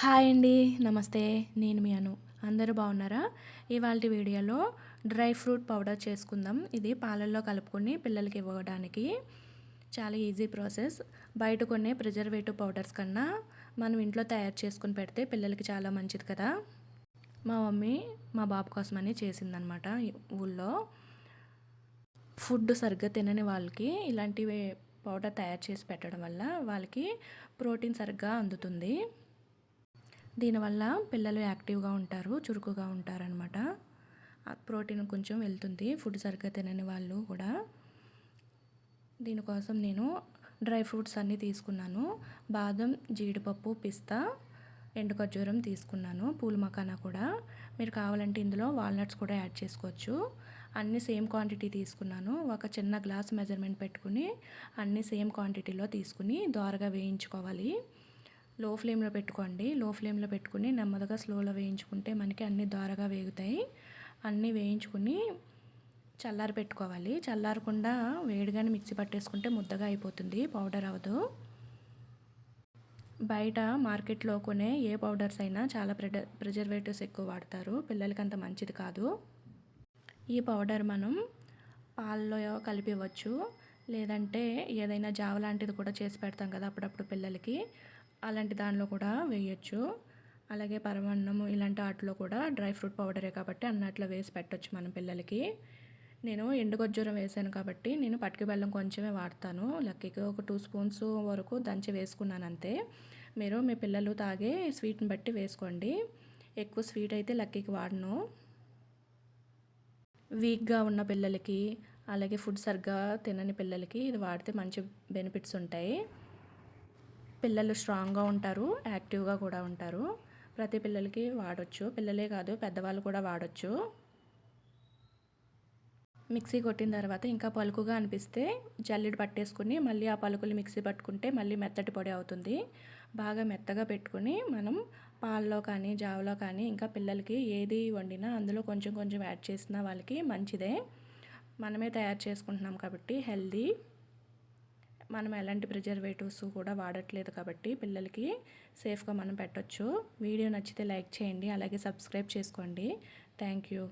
Hi అండి నమస్తే. నేను మీ అను. అందరూ బాగున్నారా? ఇవాళ వీడియోలో డ్రై ఫ్రూట్ పౌడర్ చేసుకుందాం. ఇది పాలల్లో కలుపుకొని పిల్లలకి ఇవ్వడానికి చాలా ఈజీ ప్రాసెస్. బయట కొనే ప్రిజర్వేటివ్ పౌడర్స్ కన్నా మనం ఇంట్లో తయారు చేసుకుని పెడితే పిల్లలకి చాలా మంచిది కదా. మా మమ్మీ మా బాబు కోసమని చేసిందనమాట ఊళ్ళో. ఫుడ్ సరిగ్గా తినని వాళ్ళకి ఇలాంటివి పౌడర్ తయారు చేసి పెట్టడం వల్ల వాళ్ళకి ప్రోటీన్ సరిగ్గా అందుతుంది. దీనివల్ల పిల్లలు యాక్టివ్గా ఉంటారు చురుకుగా ఉంటారనమాట ప్రోటీన్ కొంచెం వెళ్తుంది ఫుడ్ సరిగ్గా తినని వాళ్ళు కూడా. దీనికోసం నేను డ్రై ఫ్రూట్స్ అన్నీ తీసుకున్నాను. బాదం జీడిపప్పు పిస్తా ఎండు ఖర్జూరం తీసుకున్నాను పూల మకానా కూడా. మీరు కావాలంటే ఇందులో వాల్నట్స్ కూడా యాడ్ చేసుకోవచ్చు. అన్నీ సేమ్ క్వాంటిటీ తీసుకున్నాను. ఒక చిన్న గ్లాస్ మెజర్మెంట్ పెట్టుకుని అన్నీ సేమ్ క్వాంటిటీలో తీసుకుని దోరగా వేయించుకోవాలి. లో ఫ్లేమ్లో పెట్టుకోండి. లో ఫ్లేమ్లో పెట్టుకుని నెమ్మదిగా స్లోలో వేయించుకుంటే మనకి అన్నీ దోరగా వేగుతాయి. అన్నీ వేయించుకుని చల్లారి పెట్టుకోవాలి. చల్లారకుండా వేడిగానే మిక్సీ పట్టేసుకుంటే ముద్దగా అయిపోతుంది. పౌడర్ అవ్వదు. బయట మార్కెట్లో కొనే ఏ పౌడర్స్ అయినా చాలా ప్రిడ ప్రిజర్వేటివ్స్ ఎక్కువ వాడతారు. పిల్లలకి అంత మంచిది కాదు. ఈ పౌడర్ మనం పాల్లో కలిపి ఇవ్వచ్చు లేదంటే ఏదైనా జావ లాంటిది కూడా చేసి పెడతాం కదా అప్పుడప్పుడు పిల్లలకి. అలాంటి దానిలో కూడా వేయచ్చు. అలాగే పరమాన్నం ఇలాంటి వాటిలో కూడా డ్రై ఫ్రూట్ పౌడరే కాబట్టి అన్నట్లో వేసి పెట్టచ్చు మన పిల్లలకి. నేను ఎండుగొజ్జూరం వేసాను కాబట్టి నేను పట్టుకి బెల్లం కొంచెమే వాడతాను. లక్కీకి ఒక టూ స్పూన్స్ వరకు దంచి వేసుకున్నాను అంతే. మీరు మీ పిల్లలు తాగే స్వీట్ని బట్టి వేసుకోండి. ఎక్కువ స్వీట్ అయితే లక్కీకి వాడను. వీక్గా ఉన్న పిల్లలకి అలాగే ఫుడ్ సరిగ్గా తినని పిల్లలకి ఇది వాడితే మంచి బెనిఫిట్స్ ఉంటాయి. పిల్లలు స్ట్రాంగ్గా ఉంటారు యాక్టివ్గా కూడా ఉంటారు. ప్రతి పిల్లలకి వాడచ్చు. పిల్లలే కాదు పెద్దవాళ్ళు కూడా వాడచ్చు. మిక్సీ కొట్టిన తర్వాత ఇంకా పలుకుగా అనిపిస్తే జల్లెడ పట్టేసుకుని మళ్ళీ ఆ పలుకులు మిక్సీ పట్టుకుంటే మళ్ళీ మెత్తటి పొడి అవుతుంది. బాగా మెత్తగా పెట్టుకుని మనం పాల్లో కానీ జావలో కానీ ఇంకా పిల్లలకి ఏది వండినా అందులో కొంచెం కొంచెం యాడ్ చేసినా వాళ్ళకి మంచిదే. మనమే తయారు చేసుకుంటున్నాం కాబట్టి హెల్దీ. మనం ఎలాంటి ప్రిజర్వేటివ్స్ కూడా వాడట్లేదు కాబట్టి పిల్లలకి సేఫ్గా మనం పెట్టచ్చు. వీడియో నచ్చితే లైక్ చేయండి అలాగే సబ్స్క్రైబ్ చేసుకోండి. Thank you